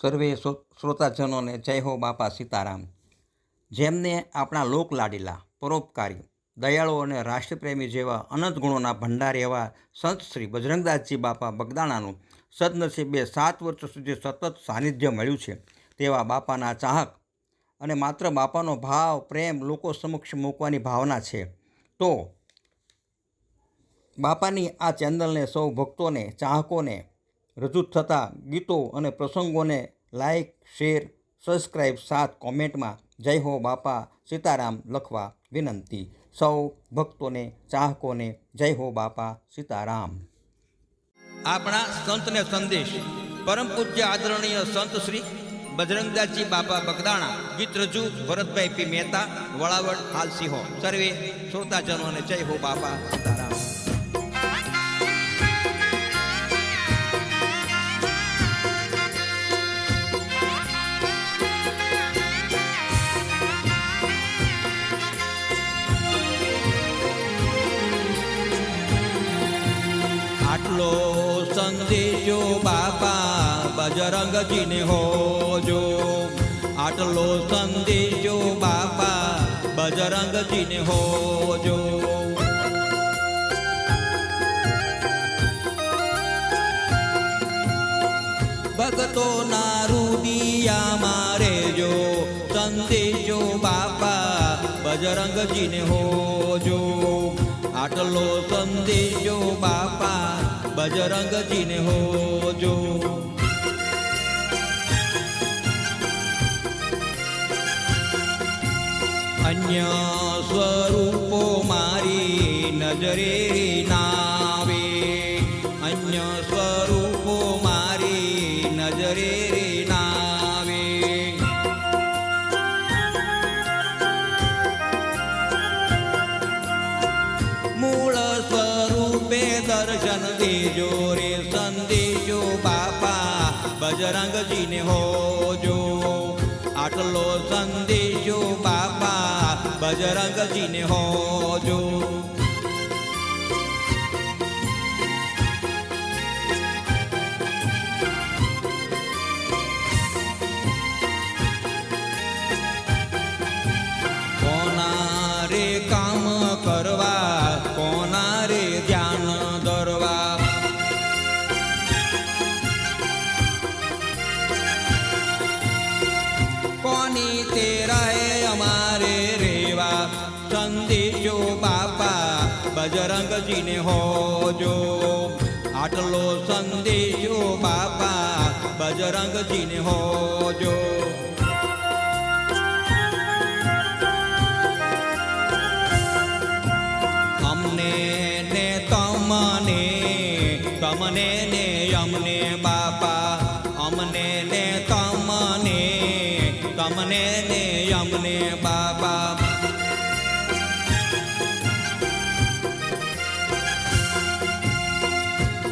સર્વે શ્રો- શ્રોતાજનોને જય હો બાપા સીતારામ. જેમને આપણા લોકલાડીલા પરોપકારી દયાળુ અને રાષ્ટ્રપ્રેમી જેવા અનંત ગુણોના ભંડાર એવા સંત શ્રી બજરંગદાસજી બાપા બગદાણાનું સદનસીબે સાત વર્ષ સુધી સતત સાનિધ્ય મળ્યું છે તેવા બાપાના ચાહક અને માત્ર બાપાનો ભાવ, પ્રેમ લોકો સમક્ષ મૂકવાની ભાવના છે. તો બાપાની આ ચેનલને સૌ ભક્તોને, ચાહકોને રજૂ થતા ગીતો અને પ્રસંગોને લાઇક શેર સબસ્ક્રાઈબ સાથ કોમેન્ટમાં જય હો બાપા સીતારામ લખવા વિનંતી. સૌ ભક્તોને, ચાહકોને જય હો બાપા સીતારામ. આપણા સંતને સંદેશ. પરમ પૂજ્ય આદરણીય સંત શ્રી બજરંગદાસજી બાપા બગદાણા, ગીત રજુ ભરતભાઈ પી મહેતા વળાવડ હાલ સિંહો. સર્વે શ્રોતાજનોને જય હો બાપા સીતારામ. આટલો સંદેશો બાપા બજરંગજીને હોજો. આટલો સંદેશો બાપા બજરંગજીને હોજો. ભક્તોના રૂડિયા મારે જો સંદેશો બાપા બજરંગજીને હોજો. આટલો સંદેશો બાપા બજરંગજીને હોજો. અન્ય સ્વરૂપો મારી નજરે નાવે દર્શન દેજો રે સંદેજો બાપા બજરંગજીને હોજો. આટલો સંદેશો બાપા બજરંગજીને હોજો. કોની તેરાએ અમારે રેવા? સંદેશો, બાપા, બજરંગજીને હોજો. આટલો સંદેશો, બાપા, બજરંગજીને હોજો. અમને ને તમને તમને ને અમને, બાપા, અમને ને તમને ને અમને બાપા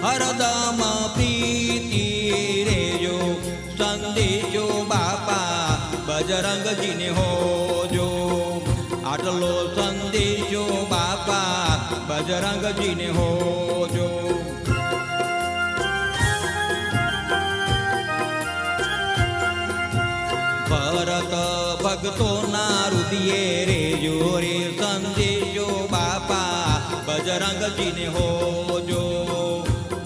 હરદમ પ્રીતિ રેજો સંદેજો બાપા, બજરંગજીને હોજો. આટલો સંદેશો બાપા, બજરંગજીને હોજો. ભક્તોના રુદિયે રેજો રે સંદેશો બાપા, બજરંગજીને હોજો.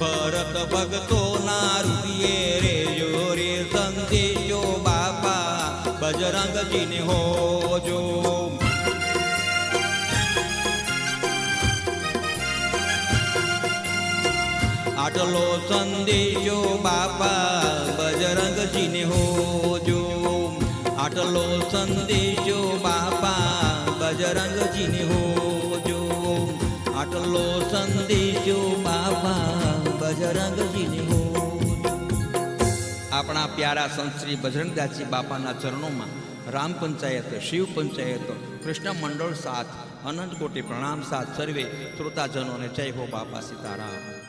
ભરત ભક્તોના રુદિયે રેજો રે સંદેશો બાપા, બજરંગજીને હોજો. આટલો સંદેશો બાપા, બજરંગજીને હોજો. આટલો સંદેશો બાપા, બજરંગજીને હોજો. આટલો સંદેશો બાપા, બજરંગજીને હોજો. આપણા પ્યારા સંત શ્રી બજરંગદાસજી બાપાના ચરણોમાં રામ પંચાયત, શિવ પંચાયત, કૃષ્ણ મંડળ સાથ, અનંત કોટી પ્રણામ સાથ સર્વે શ્રોતાજનોને જય હો બાપા સીતારામ.